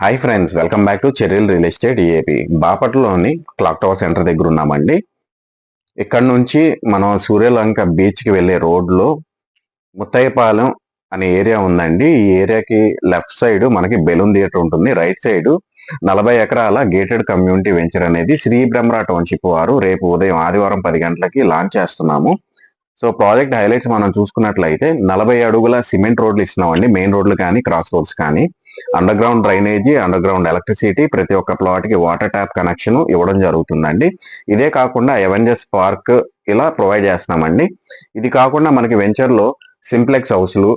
Hi friends welcome back to చెర్రీల్ real estate AP బాపట్లోని clock tower centre దగ్గర ఉన్నామండి. ఇక్కడ నుంచి మనం సూర్యలంక బీచ్కి వెళ్ళే రోడ్లో ముత్తయ్యపాలెం అనే ఏరియా ఉందండి. ఈ ఏరియాకి లెఫ్ట్ సైడ్ మనకి బెలూన్ థియేటర్ ఉంటుంది. రైట్ సైడ్ నలభై ఎకరాల గేటెడ్ కమ్యూనిటీ వెంచర్ అనేది శ్రీ బ్రహ్మరా టౌన్షిప్ వారు రేపు ఉదయం ఆదివారం పది గంటలకి లాంచ్ చేస్తున్నాము. సో ప్రాజెక్ట్ హైలైట్స్ మనం చూసుకున్నట్లయితే నలభై అడుగుల సిమెంట్ రోడ్లు ఇస్తున్నామండి మెయిన్ రోడ్లు కానీ క్రాస్ రోడ్స్ కానీ. Underground drainage underground electricity ప్రతి ఒక్క ప్లాట్కి వాటర్ ట్యాప్ కనెక్షన్ ఇవ్వడం జరుగుతుందండి. ఇదే కాకుండా ఎవెంజర్స్ పార్క్ ఇలా ప్రొవైడ్ చేస్తున్నామండి. ఇది కాకుండా మనకి వెంచర్లో సింప్లెక్స్ హౌస్లు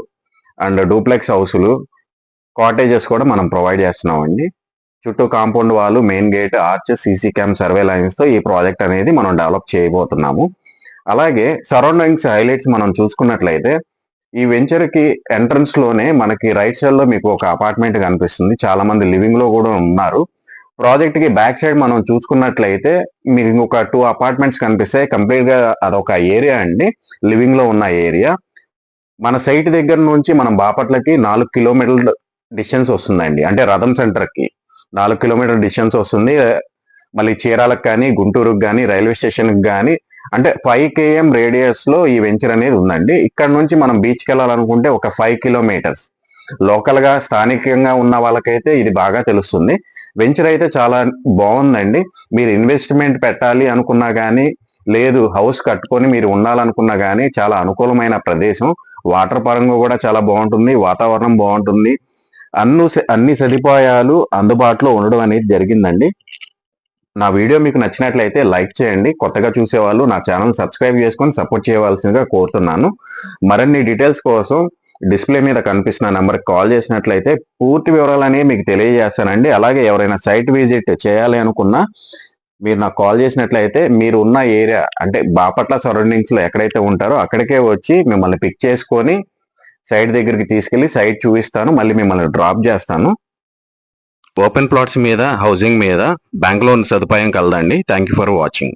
అండ్ డూప్లెక్స్ హౌస్లు కాటేజెస్ కూడా మనం ప్రొవైడ్ చేస్తున్నామండి. చుట్టూ కాంపౌండ్ వాళ్ళు main gate arch CC cam survey లైన్స్తో ఈ ప్రాజెక్ట్ అనేది మనం డెవలప్ చేయబోతున్నాము. అలాగే సరౌండింగ్స్ హైలైట్స్ మనం చూసుకున్నట్లయితే ఈ వెంచర్కి ఎంట్రన్స్లోనే మనకి రైట్ సైడ్లో మీకు ఒక అపార్ట్మెంట్ కనిపిస్తుంది. చాలా మంది లివింగ్లో కూడా ఉన్నారు. ప్రాజెక్ట్కి బ్యాక్ సైడ్ మనం చూసుకున్నట్లయితే మీకు ఒక టూ అపార్ట్మెంట్స్ కనిపిస్తాయి. కంప్లీట్గా అదొక ఏరియా అండి. లివింగ్లో ఉన్న ఏరియా మన సైట్ దగ్గర నుంచి మనం బాపట్లకి నాలుగు కిలోమీటర్ల డిస్టెన్స్ వస్తుందండి. అంటే రథం సెంటర్కి నాలుగు కిలోమీటర్ డిస్టెన్స్ వస్తుంది. మళ్ళీ చీరాలకు కానీ గుంటూరుకు కానీ రైల్వే స్టేషన్కి కానీ అంటే ఫైవ్ కేఎం రేడియస్లో ఈ వెంచర్ అనేది ఉందండి. ఇక్కడ నుంచి మనం బీచ్కి వెళ్ళాలనుకుంటే ఒక ఫైవ్ కిలోమీటర్స్ లోకల్గా స్థానికంగా ఉన్న వాళ్ళకైతే ఇది బాగా తెలుస్తుంది. వెంచర్ అయితే చాలా బాగుందండి. మీరు ఇన్వెస్ట్మెంట్ పెట్టాలి అనుకున్నా కానీ లేదు హౌస్ కట్టుకొని మీరు ఉండాలనుకున్నా కానీ చాలా అనుకూలమైన ప్రదేశం. వాటర్ పరంగా కూడా చాలా బాగుంటుంది. వాతావరణం బాగుంటుంది. అన్ని అన్ని సదుపాయాలు అందుబాటులో ఉండడం అనేది జరిగిందండి. నా వీడియో మీకు నచ్చినట్లయితే లైక్ చేయండి. కొత్తగా చూసేవాళ్ళు నా ఛానల్ సబ్స్క్రైబ్ చేసుకొని సపోర్ట్ చేయవలసిందిగా కోరుతున్నాను. మరిన్ని డీటెయిల్స్ కోసం డిస్ప్లే మీద కనిపిస్తున్న నెంబర్కి కాల్ చేసినట్లయితే పూర్తి వివరాలనే మీకు తెలియజేస్తానండి. అలాగే ఎవరైనా సైట్ విజిట్ చేయాలి అనుకున్నా మీరు నాకు కాల్ చేసినట్లయితే మీరు ఉన్న ఏరియా అంటే బాపట్ల సరౌండింగ్స్లో ఎక్కడైతే ఉంటారో అక్కడికే వచ్చి మిమ్మల్ని పిక్ చేసుకొని సైట్ దగ్గరికి తీసుకెళ్ళి సైట్ చూపిస్తాను. మళ్ళీ మిమ్మల్ని డ్రాప్ చేస్తాను. ఓపెన్ ప్లాట్స్ మీద హౌసింగ్ మీద బ్యాంక్ లోన్ సదుపాయం కలదండి. Thank you for watching